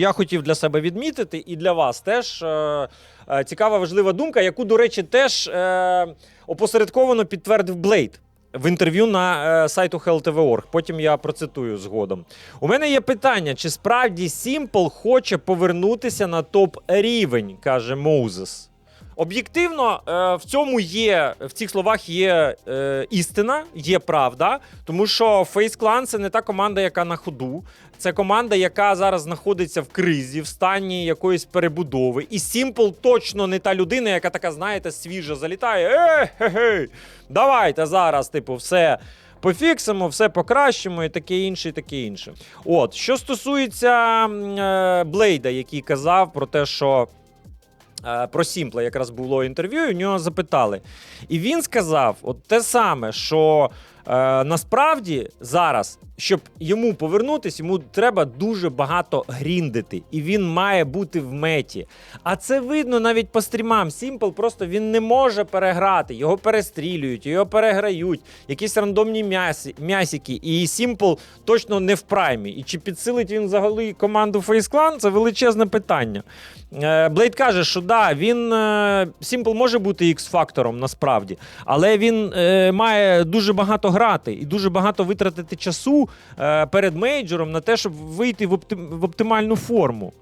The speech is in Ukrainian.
Я хотів для себе відмітити, і для вас теж е, е, цікава важлива думка, яку, до речі, теж е, опосередковано підтвердив Блейд в інтерв'ю на е, сайту HLTV.org. Потім я процитую згодом. У мене є питання: чи справді Simple хоче повернутися на топ рівень, каже Моузес. Об'єктивно, е, в цьому є в цих словах є е, істина, є правда, тому що Face Clan це не та команда, яка на ходу. Це команда, яка зараз знаходиться в кризі, в стані якоїсь перебудови. І Simple точно не та людина, яка така, знаєте, свіжа залітає. Е, хе-хе, давайте зараз, типу, все. Пофіксимо, все покращимо і таке інше, і таке інше. От, що стосується е, Блейда, який казав про те, що Про Сімпла якраз було інтерв'ю, і в нього запитали. І він сказав от те саме, що е, насправді зараз, щоб йому повернутися, йому треба дуже багато гріндити, і він має бути в меті. А це видно навіть по стрімам. Сімпл просто він не може переграти, його перестрілюють, його переграють, якісь рандомні м'ясі, м'ясики. І Сімпл точно не в праймі. І чи підсилить він взагалі команду Clan, це величезне питання. Е, Блейд каже, що да, він Сімпл може бути X-фактором насправді, але він е, має дуже багато грати і дуже багато витратити часу е, перед мейджором на те, щоб вийти в оптимальну форму.